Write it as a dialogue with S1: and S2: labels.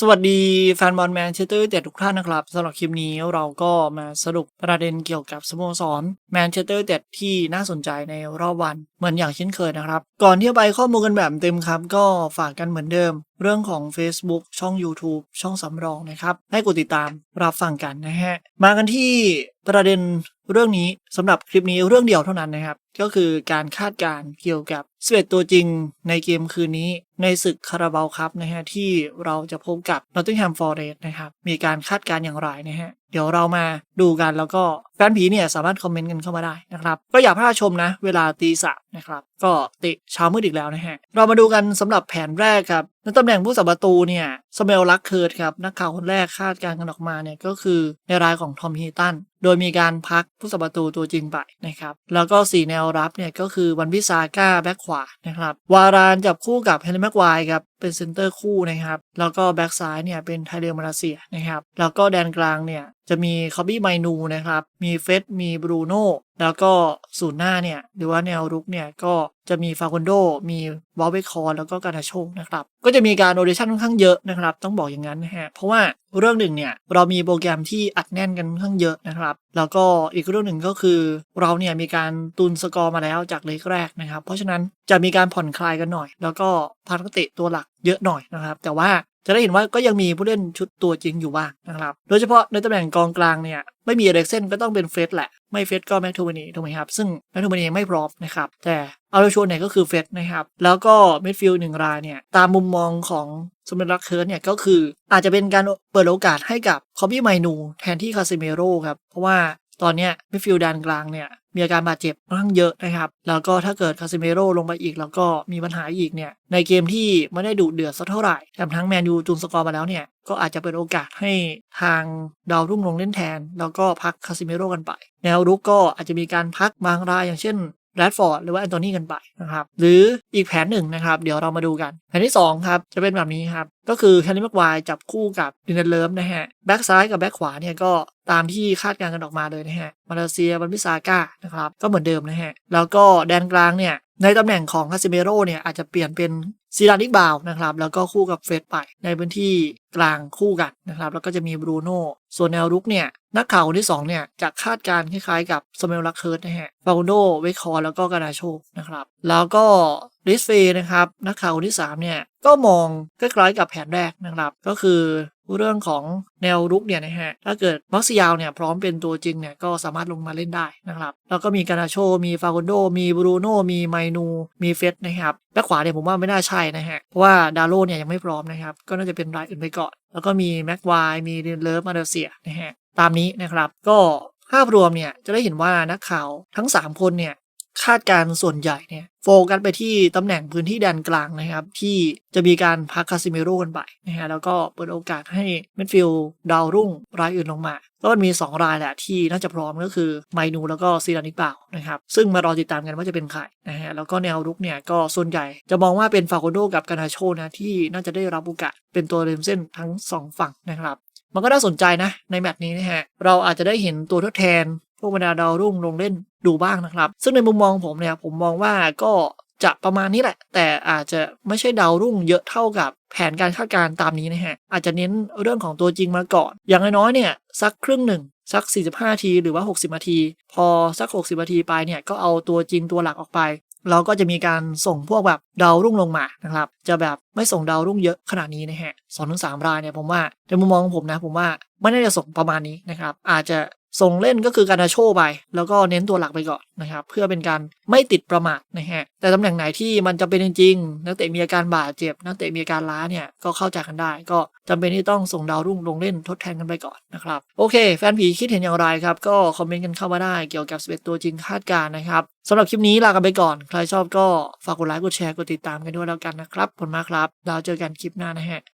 S1: สวัสดีแฟนบอลแมนเชสเตอร์เด็ดทุกท่านนะครับสำหรับคลิปนี้เราก็มาสรุปประเด็นเกี่ยวกับสโมสรแมนเชสเตอร์เด็ดที่น่าสนใจในรอบวัน เหมือนอย่างเช่นเคยนะครับ ก่อนที่จะไปข้อมูลกันแบบเต็มครับ ก็ฝากกันเหมือนเดิม เรื่องของ Facebook ช่อง YouTube ช่องสำรองนะครับ ให้กดติดตามรับฟังกันนะฮะ มากันที่ประเด็นเรื่องนี้สำหรับคลิปนี้เรื่องเดียวเท่านั้นนะครับ ก็คือการคาดการเกี่ยวกับ11ตัวจริงในเกมคืนนี้ในศึกคาราบาวครับนะฮะที่เราจะพบกับ Nottingham Forest นะครับมีการคาดการอย่างไรนะฮะ เดี๋ยวเรามาดูกันแล้วก็แฟนผีเนี่ยสามารถคอมเมนต์กันเข้ามาได้นะครับ ก็อย่าพลาดชมนะ เวลาตีสามนะครับ ก็ติเช้ามืดอีกแล้วนะฮะ เรามาดูกันสำหรับแผนแรกครับ ในตำแหน่งผู้สับประตูเนี่ยสเมลลักเคิร์ดครับนักข่าวคนแรกคาดการณ์กันออกมาเนี่ยก็คือในรายของทอมฮีตันโดยมีการพักผู้สับประตูตัวจริงไปนะครับแล้วก็ 4 แนวรับเนี่ยก็คือวันพิซาก้าแบ็คขวานะครับวารานจับคู่กับเฮนรี่แม็กไวครับเป็นเซนเตอร์คู่นะครับแล้วก็แบ็กซ้ายเนี่ยเป็นไทเดลมาเลเซียนะครับแล้วก็แดนกลางเนี่ยจะมีคอบบี้ไมนูนะครับมีเฟสมีบรูโน่แล้วก็ศูนย์หน้าเนี่ยหรือว่าแนวรุกเนี่ยก็จะมีฟาคอนโด มีวอลเบคอร์แล้วก็การาโชกนะครับ ก็จะมีการโอเดชั่นค่อนข้างเยอะนะครับ ต้องบอกอย่างนั้นนะฮะ เพราะว่าเรื่องหนึ่งเนี่ยเรามีโปรแกรมที่อัดแน่นกันค่อนข้างเยอะนะครับ แล้วก็อีกเรื่องหนึ่งก็คือ เราเนี่ยมีการตุนสกอร์มาแล้วจากเลกแรกนะครับ เพราะฉะนั้นจะมีการผ่อนคลายกันหน่อย แล้วก็พันนักเตะตัวหลักเยอะหน่อยนะครับ แต่ว่า จะได้เห็นว่าก็ยังมีผู้เล่นชุดตัวจริงอยู่บ้างนะครับ โดยเฉพาะในตำแหน่งกองกลางเนี่ย ไม่มีเอเด็กเซนก็ต้องเป็นเฟสแหละ ไม่เฟสก็แมททูมานีถูกไหมครับ ซึ่งแมททูมานีไม่พร้อมนะครับ แต่เอาโดยชวร์เนี่ยก็คือเฟสนะครับ แล้วก็มิดฟิลด์หนึ่งรายเนี่ย ตามมุมมองของสมิรักเคิร์ดเนี่ยก็คืออาจจะเป็นการเปิดโอกาสให้กับคอมบี้ไมนูแทนที่คาซิเมโร่ครับ เพราะว่าตอนเนี้ยมิดฟิลด์ด้านกลางเนี่ย มีอาการบาดเจ็บค่อนข้างเยอะนะครับ แล้วก็ถ้าเกิดคาซิเมโร่ลงไปอีก แล้วก็มีปัญหาอีกเนี่ย ในเกมที่ไม่ได้ดุเดือดสักเท่าไหร่แถมทั้งแมนยูจูนสกอร์มาแล้วเนี่ย ก็อาจจะเป็นโอกาสให้ทางดาวรุ่งลงเล่นแทน แล้วก็พักคาซิเมโร่กันไป แนวรุกก็อาจจะมีการพักบางรายอย่างเช่น แรดฟอร์ดหรือว่าแอนโทนีกันไปนะครับหรืออีกแผนหนึ่งนะครับ เดี๋ยวเรามาดูกัน แผนที่2ครับจะเป็นแบบนี้ครับ ก็คือแคนนี่แม็กควายจับคู่กับดินเนเลิฟนะฮะแบ็กซ้ายกับแบ็กขวาเนี่ยก็ตามที่คาดการณ์กันออกมาเลยนะฮะมาเลเซียบันพิซาก้านะครับก็เหมือนเดิมนะฮะแล้วก็แดนกลางเนี่ยในตำแหน่งของคาซิเมโร่เนี่ยอาจจะเปลี่ยนเป็น ซีรานิกบาวนะครับแล้วก็คู่กับเฟสไปในพื้นที่กลางคู่กันนะครับแล้วก็จะมีบรูโน่ส่วนแนวรุกเนี่ยนักข่าวคนที่2เนี่ยจะคาดการคล้ายๆกับสเมลลักเคิร์ดนะฮะฟาโกโดเวคอร์แล้วก็กานาโชนะครับแล้วก็ริสเฟนะครับนักข่าวคนที่3เนี่ยก็มองคล้ายๆกับแผนแรกนะครับก็คือเรื่องของแนวรุกเนี่ยนะฮะถ้าเกิดมักซิยาวเนี่ยพร้อมเป็นตัวจริงเนี่ยก็สามารถลงมาเล่นได้นะครับแล้วก็มีกานาโช มีฟาโกนโด มีบรูโนมีไมนู มีเฟสนะครับ แบ็คขวาเนี่ยผมว่าไม่น่าใช่นะฮะ เพราะว่าดาโลเนี่ยยังไม่พร้อมนะครับ ก็น่าจะเป็นรายอื่นไปก่อน แล้วก็มีแม็กวายมีเดนเลิฟมาเลเซียนะฮะ ตามนี้นะครับ ก็ภาพรวมเนี่ยจะได้เห็นว่านักข่าวทั้ง 3 คนเนี่ย คาดการณ์ส่วนใหญ่เนี่ยโฟกัสไปที่ตำแหน่งพื้นที่แดนกลางนะครับ ที่จะมีการพักคาซิเมโร่กันไปนะฮะแล้วก็เปิดโอกาสให้เมดฟิลด์ดาวรุ่งรายอื่นลงมาก็มันมี 2 รายแหละที่น่าจะพร้อมก็คือไมนูแล้วก็ซีรานิเปล่านะครับ ซึ่งมารอติดตามกันว่าจะเป็นใครนะฮะแล้วก็แนวรุกเนี่ยก็ส่วนใหญ่จะมองว่าเป็นฟาโกโดกับกานาโชนะที่น่าจะได้รับโอกาสเป็นตัวเริมเส้นทั้ง 2 ฝั่งนะครับมันก็น่าสนใจนะในแมตช์นี้นะฮะเราอาจจะได้เห็นตัวทดแทน พวกบรรดาดาวรุ่งลงเล่นดูบ้างนะครับ ซึ่งในมุมมองผมเนี่ยผมมองว่าก็จะประมาณนี้แหละ แต่อาจจะไม่ใช่ดาวรุ่งเยอะเท่ากับแผนการคาดการณ์ตามนี้นะฮะ อาจจะเน้นเรื่องของตัวจริงมาก่อน อย่างน้อยๆเนี่ย สักครึ่งหนึ่ง สัก 45นาที หรือว่า 60 นาที พอสัก 60 นาทีไปเนี่ย ก็เอาตัวจริงตัวหลักออกไป เราก็จะมีการส่งพวกแบบดาวรุ่งลงมานะครับ จะแบบไม่ส่งดาวรุ่งเยอะขนาดนี้นะฮะสองถึงสามรายเนี่ยผมว่าในมุมมองของผมนะผมว่าไม่น่าจะส่งประมาณนี้นะครับ อาจจะ ส่งเล่นก็คือการาโชไป แล้วก็เน้นตัวหลักไปก่อนนะครับ เพื่อเป็นการไม่ติดประมาทนะฮะ แต่ตำแหน่งไหนที่มันจะเป็นจริงๆนักเตะมีอาการบาดเจ็บ นักเตะมีอาการล้าเนี่ยก็เข้าใจกันได้ ก็จำเป็นที่ต้องส่งดาวรุ่งลงเล่นทดแทนกันไปก่อนนะครับ โอเค แฟนผีคิดเห็นอย่างไรครับ ก็คอมเมนต์กันเข้ามาได้เกี่ยวกับ11ตัวจริงคาดการนะครับสำหรับคลิปนี้ลากันไปก่อน ใครชอบก็ฝากกดไลค์กดแชร์กดติดตามกันด้วยแล้วกันนะครับขอบคุณมากครับเราเจอกันคลิปหน้านะฮะ